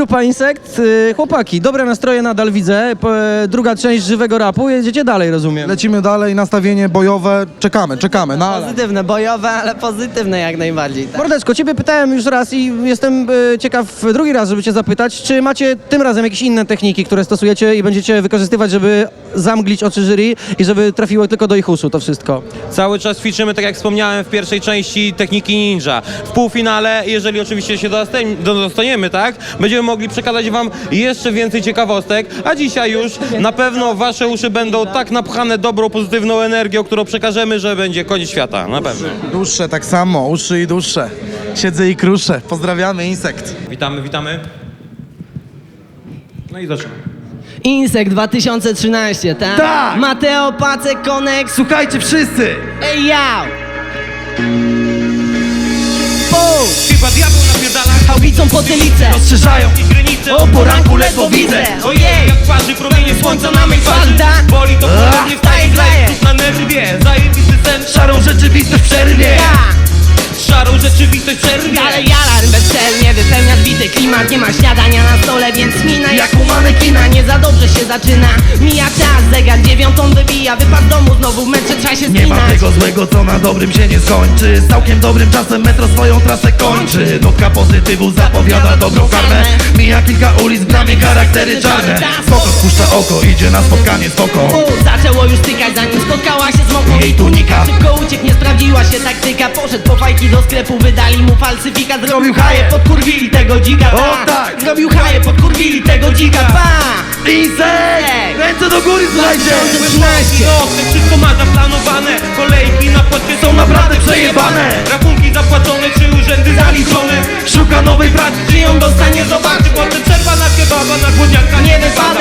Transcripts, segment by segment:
Grupa Insekt. Y, Chłopaki, dobre nastroje nadal widzę. P- Druga część żywego rapu. Jedziecie dalej, rozumiem. Lecimy dalej, nastawienie bojowe, czekamy, czekamy, no ale... Pozytywne, bojowe, ale pozytywne jak najbardziej. Tak? Mordeczko, ciebie pytałem już raz i jestem y, ciekaw drugi raz, żeby cię zapytać, czy macie tym razem jakieś inne techniki, które stosujecie i będziecie wykorzystywać, żeby zamglić oczy jury i żeby trafiło tylko do ich uszu to wszystko? Cały czas ćwiczymy, tak jak wspomniałem w pierwszej części, techniki ninja. W półfinale, jeżeli oczywiście się dostaniemy, tak, będziemy mogli przekazać wam jeszcze więcej ciekawostek, a dzisiaj już na pewno wasze uszy będą tak napchane dobrą, pozytywną energią, którą przekażemy, że będzie koniec świata, na pewno. Dłuższe tak samo, uszy i dłuższe. Siedzę i kruszę. Pozdrawiamy, Insekt. Witamy, witamy. No i zaczynamy. Insekt 2013, tak? Tak! Mateo Pacek Konex. Słuchajcie wszyscy! Ej, ja! Chyba diabeł Hałbicą potylicę. Rozszerzają i granice. O poranku ledwo widzę. Ojej, jak parzy promienie słońca na mej twarzy? Boli to wstaje Daję, daję. z na nerwie Zajebisty sen, szarą rzeczywistość przerwie. Szarą rzeczywistość przerwie. Dalej alarm bezczelnie wypełnia zbity klimat. Nie ma śniadania na stole, więc mina jak u manekina Nie za dobrze się zaczyna. Mija czas, zegar dziewiątą wybija. Wypad domu, znowu w metrze trzeba się Nie ma spinać. tego złego, co na dobrym się nie skończy. Z całkiem dobrym czasem metro swoją trasę kończy. Notka pozytywu zapowiada dobrą karmę. Mija kilka ulic, w bramie charaktery czarne. Spoko spuszcza oko, idzie na spotkanie z poką U, Zaczęło już tykać, zanim Jej tunika. Szybko uciekł, nie sprawdziła się taktyka Poszedł po fajki do sklepu, wydali mu falsyfikat Zrobił haje, podkurwili tego dzika O, tak. Zrobił haje, podkurwili tego dzika pa. Insekt! Ręce do góry, słuchajcie! 2013 Nocne, wszystko ma zaplanowane Kolejki na płatkę Są naprawdę przejebane Rachunki zapłacone, czy urzędy zaliczone Szuka nowej pracy, Czy ją dostanie, zobaczy Potem przerwa na kebaba, na głodniaka Nie wypada.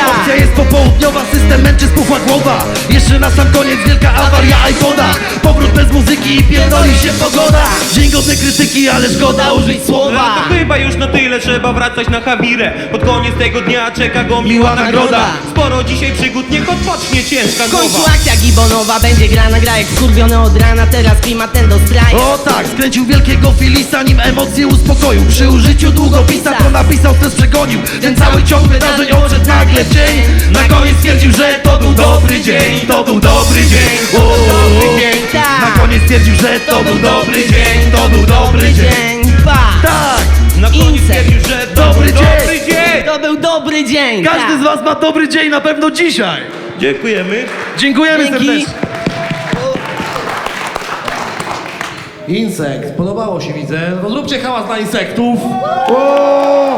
System męczy, spuchła głowa. Jeszcze na sam koniec wielka awaria iPoda Powrót bez muzyki i pierdoli się pogoda. Dzień krytyki, ale szkoda użyć słowa trzeba wracać na Hawirę. Pod koniec tego dnia czeka go miła Miła nagroda. nagroda. Sporo dzisiaj przygód, niech odpocznie ciężka W końcu głowa. akcja gibonowa będzie grana, gra jak skurwiony od rana. Teraz klimat ten dostraje O tak, skręcił wielkiego filisa, nim emocje uspokoił. Przy użyciu długopisa, to napisał, stres przegonił. Ten cały ciąg wydarzeń odszedł nagle w cień Na koniec stwierdził, że to był dobry dzień To był dobry dzień, o, dobry dzień, tak. Na koniec stwierdził, że to był dobry dzień dzień każdy tak. z was ma dobry dzień na pewno dzisiaj Dziękujemy Dziękujemy Dzięki. serdecznie Insekt, podobało się widzę. No zróbcie hałas dla insektów. Uuu,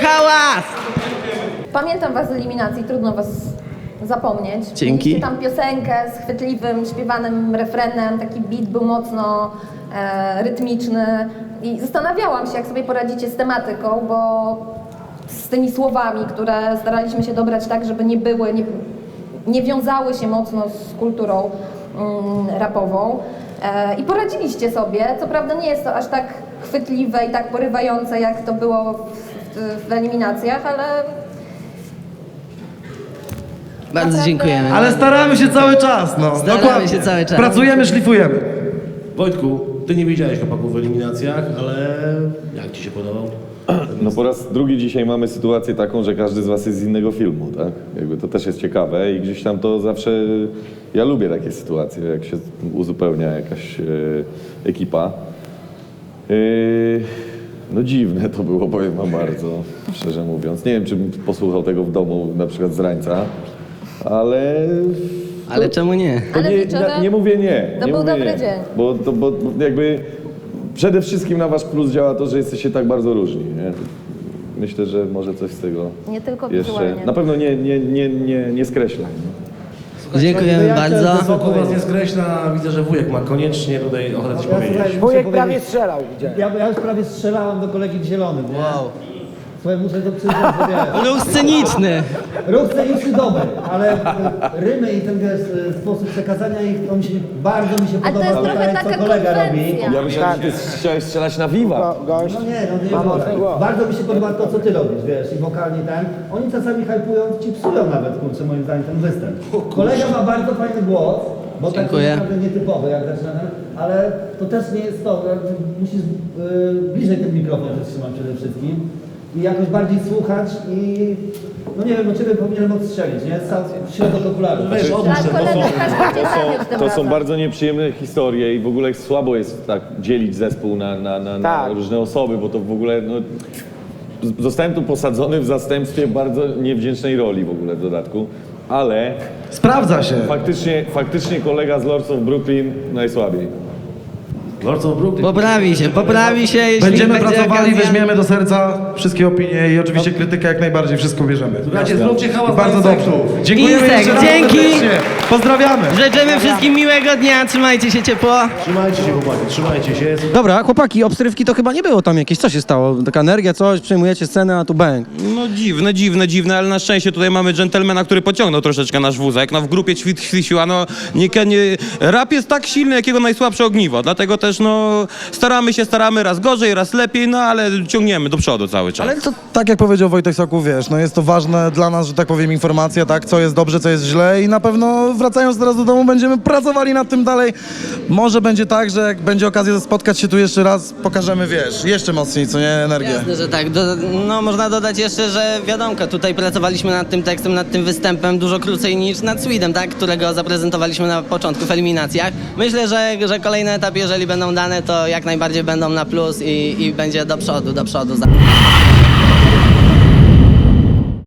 hałas Pamiętam was z eliminacji, trudno was zapomnieć. Dzięki. Mieliście tam piosenkę z chwytliwym, śpiewanym refrenem, taki beat był mocno e, rytmiczny i zastanawiałam się, jak sobie poradzicie z tematyką, bo z tymi słowami, które staraliśmy się dobrać tak, żeby nie były, nie, nie wiązały się mocno z kulturą mm, rapową. E, I poradziliście sobie. Co prawda nie jest to aż tak chwytliwe i tak porywające, jak to było w, w, w eliminacjach, ale Bardzo dziękujemy Ale staramy się cały czas, no Staramy Dokładnie. się cały czas. Pracujemy, szlifujemy Wojtku, ty nie widziałeś chłopaków w eliminacjach, ale jak ci się podobał? No po raz drugi dzisiaj mamy sytuację taką, że każdy z was jest z innego filmu, tak? Jakby to też jest ciekawe i gdzieś tam to zawsze... Ja lubię takie sytuacje, jak się uzupełnia jakaś e, ekipa. E, no dziwne to było, powiem wam bardzo, szczerze mówiąc. Nie wiem, czy bym posłuchał tego w domu, na przykład z rańca, ale... Ale czemu nie? To Ale nie, że nie, nie mówię nie. to nie był mówię dobry nie. dzień. Bo, to, bo jakby przede wszystkim na wasz plus działa to, że jesteście tak bardzo różni. Nie? Myślę, że może coś z tego Nie tylko jeszcze. wizualnie. Na pewno nie, nie, nie, nie, nie skreśla. Nie? Dziękujemy bardzo Wokół was nie skreśla, widzę, że wujek ma koniecznie tutaj ochotę coś powiedzieć. Wujek prawie strzelał, widziałem. Ja, ja już prawie strzelałem do kolegi w zielonym, nie? Wow. Słuchaj, muszę to przyznać, że wiesz, Ruch sceniczny ruch sceniczny dobry, ale e, rymy i ten wiesz, e, sposób przekazania ich, to mi się, bardzo mi się Ale to podoba, jest to trochę tak, co taka kolega robi. konwencja. Ja myślałem, że ty chciałeś strzelać na Viva. No nie, no nie wolno. Bardzo mi się podoba to, co ty robisz, wiesz, i wokalnie ten. Oni czasami hypują, ci psują nawet, kurczę, moim zdaniem, ten występ. Kolega ma bardzo fajny głos, bo taki Dziękuję. naprawdę nietypowy, jak zaczyna ten, ale to też nie jest to, że musisz yy, bliżej ten mikrofon trzymać przede wszystkim. I jakoś bardziej słuchać i no nie wiem, no ciebie powinienem odstrzelić, nie? Sam środek okularów. Wiesz, odłóż Tak, te, bo kolega są... każdy cię zawiódł tym To są razem. bardzo nieprzyjemne historie i w ogóle słabo jest tak dzielić zespół na, na, na, na różne osoby, bo to w ogóle no, z- zostałem tu posadzony w zastępstwie bardzo niewdzięcznej roli w ogóle w dodatku, ale Sprawdza się. faktycznie, faktycznie kolega z Lords of Brooklyn najsłabiej. Lords of Brooklyn. Poprawi się, poprawi się, jeśli Będziemy będzie pracowali, okazja. weźmiemy do serca wszystkie opinie i oczywiście krytykę jak najbardziej, wszystko bierzemy. Słuchajcie, zróbcie hałas Bardzo dla dobrze. Dziękujemy Insek, jeszcze raz dzięki. serdecznie. Pozdrawiamy. Życzymy wszystkim miłego dnia, trzymajcie się ciepło. Trzymajcie się, chłopaki, trzymajcie się. Dobra, chłopaki, obstrywki to chyba nie było tam jakieś. Co się stało? Taka energia, coś, przejmujecie scenę, a tu bang. No dziwne, dziwne, dziwne, ale na szczęście tutaj mamy dżentelmena, który pociągnął troszeczkę nasz wózek. No w grupie Ćwit Świsiła, no nie, nie, rap jest tak silny, jak jego najsłabsze ogniwo. Dlatego też no staramy się, staramy raz gorzej, raz lepiej, no ale ciągniemy do przodu cały czas. Ale to tak jak powiedział Wojtek Soku, wiesz, no jest to ważne dla nas, że tak powiem, informacja, tak, co jest dobrze, co jest źle i na pewno wracając teraz do domu będziemy pracowali nad tym dalej. Może będzie tak, że jak będzie okazja spotkać się tu jeszcze raz, pokażemy, wiesz, jeszcze mocniej, co nie, energię. Jasne, że tak. Do, no można dodać jeszcze, że wiadomka, tutaj pracowaliśmy nad tym tekstem, nad tym występem dużo krócej niż nad Sweden, tak? Którego zaprezentowaliśmy na początku w eliminacjach. Myślę, że, że kolejne etapy, jeżeli będą dane, to jak najbardziej będą na plus i, i będzie do przodu, do przodu.